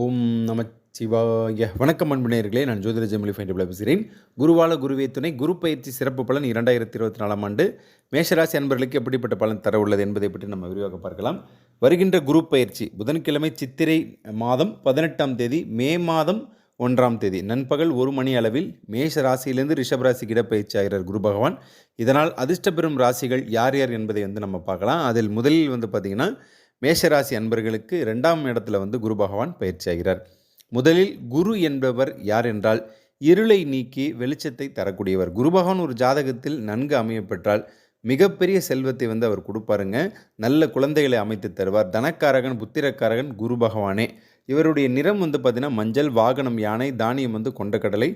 ஓம் நம சிவாய வணக்கம் அன்புநேயர்களே நான் ஜோதிட ஜெமிலி ஃபைண்ட் பேசுகிறேன். குருவால குருவே துணை குரு பயிற்சி சிறப்பு பலன் இரண்டாயிரத்தி இருபத்தி நாலாம் ஆண்டு மேஷராசி அன்பர்களுக்கு எப்படிப்பட்ட பலன் தர உள்ளது என்பதை பற்றி நம்ம விரிவாக பார்க்கலாம். வருகின்ற குரு பயிற்சி புதன்கிழமை சித்திரை மாதம் பதினெட்டாம் தேதி மே மாதம் ஒன்றாம் தேதி நண்பகல் ஒரு மணி அளவில் மேஷ ராசியிலிருந்து ரிஷப இடப்பயிற்சி ஆகிறார் குரு பகவான். இதனால் அதிர்ஷ்ட பெறும் ராசிகள் யார் யார் என்பதை வந்து நம்ம பார்க்கலாம். அதில் முதலில் வந்து பார்த்திங்கன்னா மேஷராசி அன்பர்களுக்கு ரெண்டாம் இடத்துல வந்து குரு பகவான் பயிற்சி ஆகிறார். முதலில் குரு என்பவர் யார் என்றால் இருளை நீக்கி வெளிச்சத்தை தரக்கூடியவர். குரு பகவான் ஒரு ஜாதகத்தில் நன்கு அமையப்பெற்றால் மிகப்பெரிய செல்வத்தை வந்து அவர் கொடுப்பாருங்க. நல்ல குழந்தைகளை அமைத்து தருவார். தனக்காரகன் புத்திரக்காரகன் குரு பகவானே. இவருடைய நிறம் வந்து பார்த்திங்கன்னா மஞ்சள் வாகனம் யானை தானியம் வந்து கொண்டக்கடலை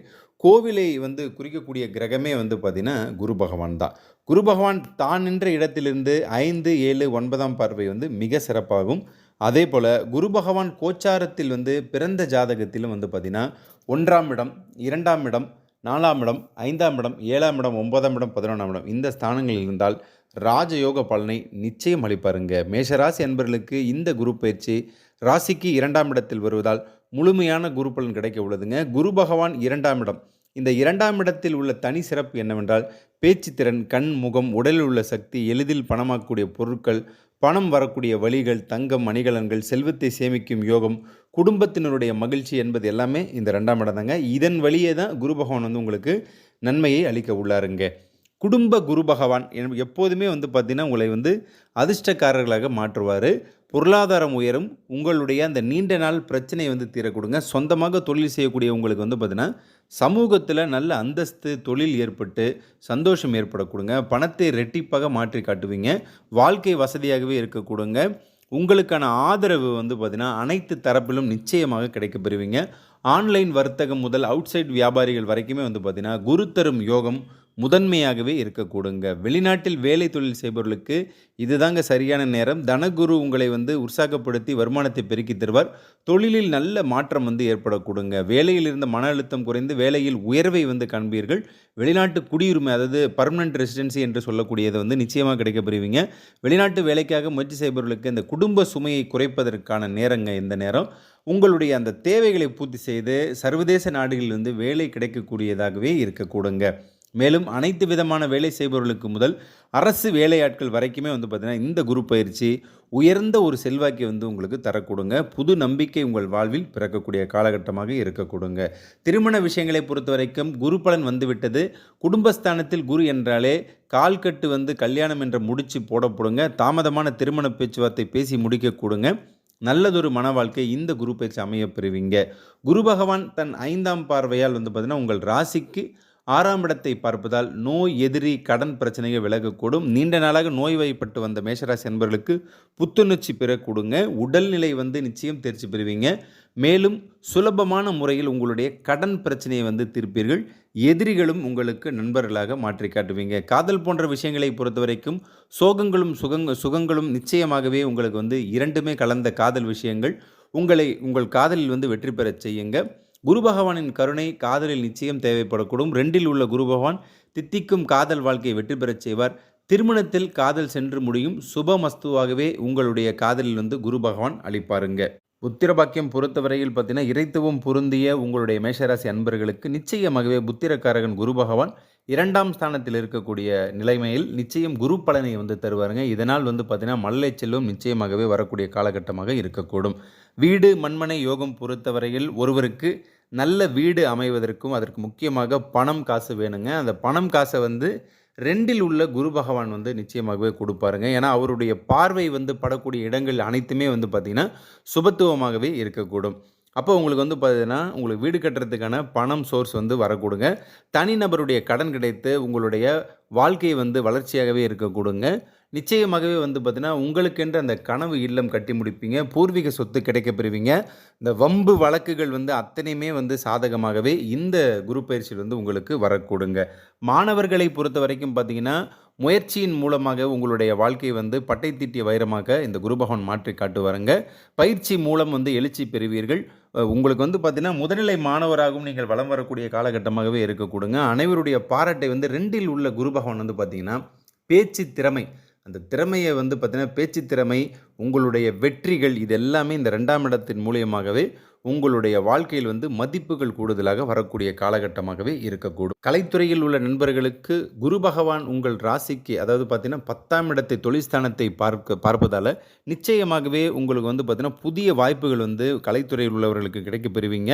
கோவிலை வந்து குறிக்கக்கூடிய கிரகமே வந்து பார்த்திங்கன்னா குரு பகவான் தான். குரு பகவான் தான் நின்ற இடத்திலிருந்து ஐந்து ஏழு ஒன்பதாம் பார்வை வந்து மிக சிறப்பாகும். அதே போல் குரு பகவான் கோச்சாரத்தில் வந்து பிறந்த ஜாதகத்திலும் வந்து பார்த்திங்கன்னா ஒன்றாம் இடம் இரண்டாம் இடம் நாலாம் இடம் ஐந்தாம் இடம் ஏழாம் இடம் ஒன்பதாம் இடம் பதினொன்றாம் இடம் இந்த ஸ்தானங்களில் இருந்தால் ராஜயோக பலனை நிச்சயம் அளிப்பாருங்க. மேஷராசி அன்பர்களுக்கு இந்த குரு பயிற்சி ராசிக்கு இரண்டாம் இடத்தில் வருவதால் முழுமையான குரு பலன் கிடைக்க உள்ளதுங்க. குரு பகவான் இரண்டாம் இடம் இந்த இரண்டாம் இடத்தில் உள்ள தனி சிறப்பு என்னவென்றால் பேச்சுத்திறன் கண் முகம் உடலில் உள்ள சக்தி எளிதில் பணமாக்கக்கூடிய பொருட்கள் பணம் வரக்கூடிய வழிகள் தங்கம் மணிகலன்கள் செல்வத்தை சேமிக்கும் யோகம் குடும்பத்தினருடைய மகிழ்ச்சி என்பது எல்லாமே இந்த ரெண்டாம் இடம் தாங்க இதன் வழியே தான் குரு பகவான் வந்து உங்களுக்கு நன்மையை அளிக்க உள்ளாருங்க. குடும்ப குரு பகவான் என்- எப்போதுமே வந்து பார்த்திங்கன்னா உங்களை வந்து அதிர்ஷ்டக்காரர்களாக மாற்றுவார். பொருளாதாரம் உயரும் உங்களுடைய அந்த நீண்ட நாள் பிரச்சனையை வந்து தீரக்கொடுங்க. சொந்தமாக தொழில் செய்யக்கூடிய உங்களுக்கு வந்து பார்த்திங்கன்னா சமூகத்தில் நல்ல அந்தஸ்து தொழில் ஏற்பட்டு சந்தோஷம் ஏற்படக்கூடுங்க. பணத்தை ரெட்டிப்பாக மாற்றி காட்டுவீங்க. வாழ்க்கை வசதியாகவே இருக்கக்கூடுங்க. உங்களுக்கான ஆதரவு வந்து பார்த்திங்கன்னா அனைத்து தரப்பிலும் நிச்சயமாக கிடைக்கப்பெறுவீங்க. ஆன்லைன் வர்த்தகம் முதல் அவுட் சைட் வியாபாரிகள் வரைக்குமே வந்து பார்த்திங்கன்னா குரு தரும் யோகம் முதன்மையாகவே இருக்கக்கூடுங்க. வெளிநாட்டில் வேலை தொழில் செய்பவர்களுக்கு இதுதாங்க சரியான நேரம். தனகுரு உங்களை வந்து உற்சாகப்படுத்தி வருமானத்தை பெருக்கி தருவார். தொழிலில் நல்ல மாற்றம் வந்து ஏற்படக்கூடுங்க. வேலையில் இருந்த மன அழுத்தம் குறைந்து வேலையில் உயர்வை வந்து காண்பீர்கள். வெளிநாட்டு குடியுரிமை அதாவது பர்மனன்ட் ரெசிடென்சி என்று சொல்லக்கூடியது வந்து நிச்சயமாக கிடைக்க பெறுவீங்க. வெளிநாட்டு வேலைக்காக முயற்சி செய்பவர்களுக்கு இந்த குடும்ப சுமையை குறைப்பதற்கான நேரங்க இந்த நேரம். உங்களுடைய அந்த தேவைகளை பூர்த்தி செய்து சர்வதேச நாடுகளில் வந்து வேலை கிடைக்கக்கூடியதாகவே இருக்கக்கூடுங்க. மேலும் அனைத்து விதமான வேலை செய்பவர்களுக்கு முதல் அரசு வேலையாட்கள் வரைக்குமே வந்து பார்த்திங்கன்னா இந்த குரு பயிற்சி உயர்ந்த ஒரு செல்வாக்கை வந்து உங்களுக்கு தரக்கூடுங்க. புது நம்பிக்கை உங்கள் வாழ்வில் பிறக்கக்கூடிய காலகட்டமாக இருக்கக்கூடுங்க. திருமண விஷயங்களை பொறுத்த வரைக்கும் குரு பலன் வந்துவிட்டது. குடும்பஸ்தானத்தில் குரு என்றாலே கால்கட்டு வந்து கல்யாணம் என்ற முடிச்சு போடப்படுங்க. தாமதமான திருமண பேச்சுவார்த்தை பேசி முடிக்கக்கூடுங்க. நல்லதொரு மன வாழ்க்கை இந்த குரு பயிற்சி அமைய பெறுவீங்க. குரு பகவான் தன் ஐந்தாம் பார்வையால் வந்து பார்த்திங்கன்னா உங்கள் ராசிக்கு ஆறாம் இடத்தை பார்ப்பதால் நோய் எதிரி கடன் பிரச்சனைகள் விலகக்கூடும். நீண்ட நாளாக நோய்வாய்ப்பட்டு வந்த மேஷராசி என்பவர்களுக்கு புத்துணர்ச்சி பெற கொடுங்க உடல்நிலை வந்து நிச்சயம் தேர்ச்சி பெறுவீங்க. மேலும் சுலபமான முறையில் உங்களுடைய கடன் பிரச்சனையை வந்து தீர்ப்பீர்கள். எதிரிகளும் உங்களுக்கு நண்பர்களாக மாற்றி காட்டுவீங்க. காதல் போன்ற விஷயங்களை பொறுத்த வரைக்கும் சோகங்களும் சுகங் சுகங்களும் நிச்சயமாகவே உங்களுக்கு வந்து இரண்டுமே கலந்த காதல் விஷயங்கள். உங்களை உங்கள் காதலில் வந்து வெற்றி பெறச் செய்யுங்க. குரு பகவானின் கருணை காதலில் நிச்சயம் தேவைப்படக்கூடும். ரெண்டில் உள்ள குரு பகவான் தித்திக்கும் காதல் வாழ்க்கையை வெற்றி பெறச் செய்வார். திருமணத்தில் காதல் சென்று முடியும். சுபமஸ்துவாகவே உங்களுடைய காதலில் வந்து குரு பகவான் அளிப்பாருங்க. புத்திரபாக்கியம் பொறுத்தவரையில் பார்த்தீங்கன்னா இறைத்துவம் பொருந்திய உங்களுடைய மேஷராசி அன்பர்களுக்கு நிச்சயமாகவே புத்திரக்காரகன் குரு பகவான் இரண்டாம் ஸ்தானத்தில் இருக்கக்கூடிய நிலைமையில் நிச்சயம் குரு பலனை வந்து தருவாருங்க. இதனால் வந்து பார்த்தீங்கன்னா மல்லை செல்வம் நிச்சயமாகவே வரக்கூடிய காலகட்டமாக இருக்கக்கூடும். வீடு மண்மனை யோகம் பொறுத்தவரையில் ஒருவருக்கு நல்ல வீடு அமைவதற்கும் அதற்கு முக்கியமாக பணம் காசு வேணுங்க. அந்த பணம் காசை வந்து ரெண்டில் உள்ள குரு பகவான் வந்து நிச்சயமாகவே கொடுப்பாருங்க. ஏன்னா அவருடைய பார்வை வந்து படக்கூடிய இடங்கள் அனைத்துமே வந்து பார்த்திங்கன்னா சுபத்துவமாகவே இருக்கக்கூடும். அப்போ உங்களுக்கு வந்து பார்த்தீங்கன்னா உங்களுக்கு வீடு கட்டுறதுக்கான பணம் சோர்ஸ் வந்து வரக்கூடுங்க. தனிநபருடைய கடன் கிடைத்து உங்களுடைய வாழ்க்கை வந்து வளர்ச்சியாகவே இருக்கக்கூடுங்க. நிச்சயமாகவே வந்து பார்த்தீங்கன்னா உங்களுக்கென்று அந்த கனவு இல்லம் கட்டி முடிப்பீங்க. பூர்வீக சொத்து கிடைக்க பெறுவீங்க. இந்த வம்பு வழக்குகள் வந்து அத்தனையுமே வந்து சாதகமாகவே இந்த குரு பயிற்சியில் வந்து உங்களுக்கு வரக்கூடுங்க. மாணவர்களை பொறுத்த வரைக்கும் பார்த்தீங்கன்னா முயற்சியின் மூலமாக உங்களுடைய வாழ்க்கை வந்து பட்டை தீட்டிய வைரமாக இந்த குருபகவான் மாற்றி காட்டுவாருங்க. பயிற்சி மூலம் வந்து எழுச்சி பெறுவீர்கள். உங்களுக்கு வந்து பார்த்தீங்கன்னா முதல்நிலை மாணவராகவும் நீங்கள் வலம் வரக்கூடிய காலகட்டமாகவே இருக்கக்கூடுங்க. அனைவருடைய பாராட்டை வந்து ரெண்டில் உள்ள குருபகவான் வந்து பார்த்தீங்கன்னா பேச்சு திறமை. அந்த திறமையை வந்து பார்த்தீங்கன்னா பேச்சு திறமை உங்களுடைய வெற்றிகள் இது எல்லாமே இந்த ரெண்டாம் இடத்தின் மூலியமாகவே உங்களுடைய வாழ்க்கையில் வந்து மதிப்புகள் கூடுதலாக வரக்கூடிய காலகட்டமாகவே இருக்கக்கூடும். கலைத்துறையில் உள்ள நண்பர்களுக்கு குரு பகவான் உங்கள் ராசிக்கு அதாவது பார்த்தீங்கன்னா பத்தாம் இடத்தை தொழிற்ஸ்தானத்தை பார்க்க பார்ப்பதால் நிச்சயமாகவே உங்களுக்கு வந்து பார்த்தீங்கன்னா புதிய வாய்ப்புகள் வந்து கலைத்துறையில் உள்ளவர்களுக்கு கிடைக்க பெறுவீங்க.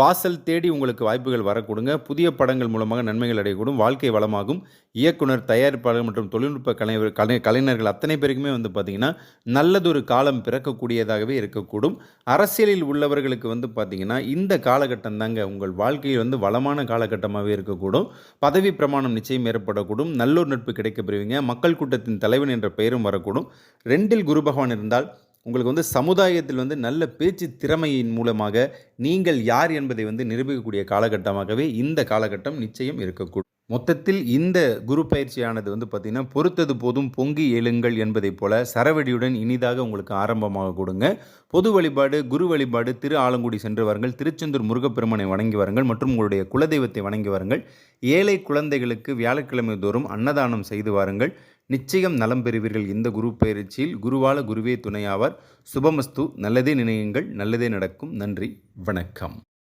வாசல் தேடி உங்களுக்கு வாய்ப்புகள் வரக்கூடுங்க. புதிய படங்கள் மூலமாக நன்மைகள் அடையக்கூடும். வாழ்க்கை வளமாகும். இயக்குனர் தயாரிப்பாளர் மற்றும் தொழில்நுட்ப கலைஞர் கலை கலைஞர்கள் அத்தனை பேருக்குமே வந்து பார்த்திங்கன்னா நல்லதொரு காலம் பிறக்கக்கூடியதாகவே இருக்கக்கூடும். அரசியலில் உள்ளவர்களுக்கு வந்து பார்த்திங்கன்னா இந்த காலகட்டம் தாங்க உங்கள் வாழ்க்கையில் வந்து வளமான காலகட்டமாகவே இருக்கக்கூடும். பதவி பிரமாணம் நிச்சயம் ஏற்படக்கூடும். நல்லொரு நட்பு கிடைக்கப் பெறுவீங்க மக்கள் கூட்டத்தின் தலைவன் என்ற பெயரும் வரக்கூடும். ரெண்டில் குரு பகவான் இருந்தால் உங்களுக்கு வந்து சமுதாயத்தில் வந்து நல்ல பேச்சு திறமையின் மூலமாக நீங்கள் யார் என்பதை வந்து நிரூபிக்கக்கூடிய காலகட்டமாகவே இந்த காலகட்டம் நிச்சயம் இருக்கக்கூடும். மொத்தத்தில் இந்த குரு பயிற்சியானது வந்து பார்த்திங்கன்னா பொறுத்தது போதும் பொங்கி எழுங்கள் என்பதைப் போல சரவெடியுடன் இனிதாக உங்களுக்கு ஆரம்பமாக கொடுங்க. பொது வழிபாடு குரு வழிபாடு திரு ஆலங்குடி சென்று வாருங்கள் திருச்செந்தூர் முருகப்பெருமனை வணங்கி வாருங்கள் மற்றும் உங்களுடைய குலதெய்வத்தை வணங்கி வாருங்கள். ஏழை குழந்தைகளுக்கு வியாழக்கிழமை தோறும் அன்னதானம் செய்து வாருங்கள். நிச்சயம் நலம் பெறுவீர்கள் இந்த குரு பயிற்சியில். குருவால குருவே துணையாவார். சுபமஸ்து. நல்லதே நினையுங்கள். நல்லதே நடக்கும். நன்றி. வணக்கம்.